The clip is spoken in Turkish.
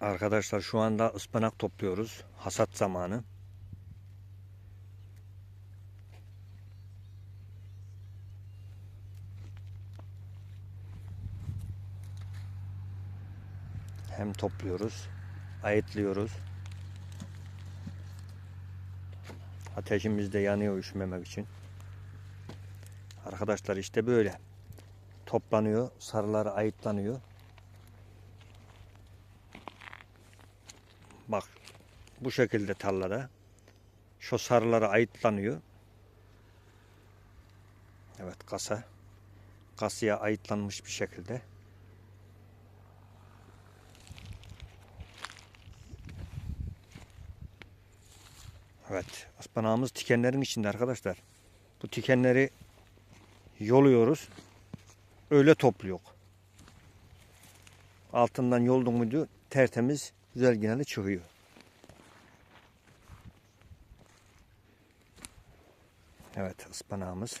Arkadaşlar şu anda ıspanak topluyoruz. Hasat zamanı. Hem topluyoruz, ayıtlıyoruz. Ateşimiz de yanıyor üşümemek için. Arkadaşlar işte böyle. Toplanıyor, sarıları ayıtlanıyor. Bak bu şekilde tarlada şu sarıları ayıtlanıyor. Evet kasa. Kasaya ayıtlanmış bir şekilde. Evet ıspanağımız tikenlerin içinde arkadaşlar. Bu tikenleri yoluyoruz. Öyle topluyor. Altından yoldun muydu tertemiz güzel genelde çıkıyor. Evet ıspanağımız.